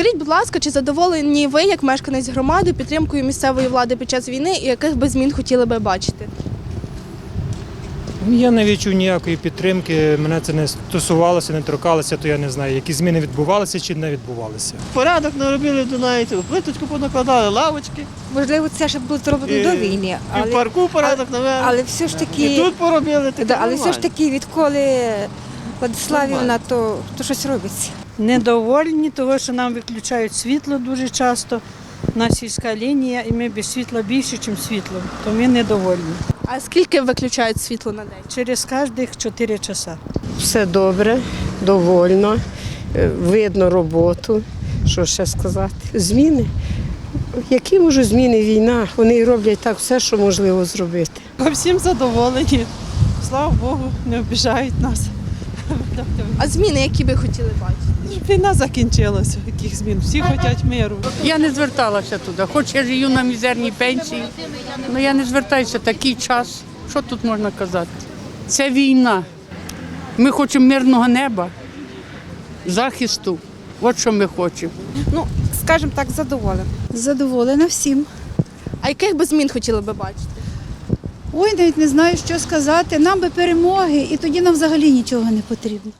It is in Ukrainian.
Скажіть, будь ласка, чи задоволені ви, як мешканець громади, підтримкою місцевої влади під час війни і яких би змін хотіли би бачити? Я не відчув ніякої підтримки, мене це не стосувалося, не торкалося, то я не знаю, які зміни відбувалися чи не відбувалися. Порядок наробили в Дунаїці, плиточку понакладали, лавочки. Можливо, це ще було зроблено І- до війни, І в парку порядок навели. але все ж І тут поробили таке да, але все ж таки, відколи Владиславівна, то, то щось робиться. Недовольні, того, що нам виключають світло дуже часто. У нас сільська лінія, і ми без світла більше, ніж світло. То ми недовольні. А скільки виключають світло на день? Через кожних 4 часа. Все добре, довольно, е, видно роботу. Що ще сказати? Зміни. Які можуть зміни війна? Вони роблять так все, що можливо зробити. Всім задоволені. Слава Богу, не обіжають нас. А зміни, які би хотіли бачити? Війна закінчилася, яких змін. Всі хочуть миру. Я не зверталася туди, хоч я живу на мізерній пенсії, але я не звертаюся такий час. Що тут можна казати? Це війна. Ми хочемо мирного неба, захисту. От що ми хочемо. Ну, скажімо так, задоволена. Задоволена всім. А яких би змін хотіли би бачити? Ой, навіть не знаю, що сказати. Нам би перемоги, і тоді нам взагалі нічого не потрібно.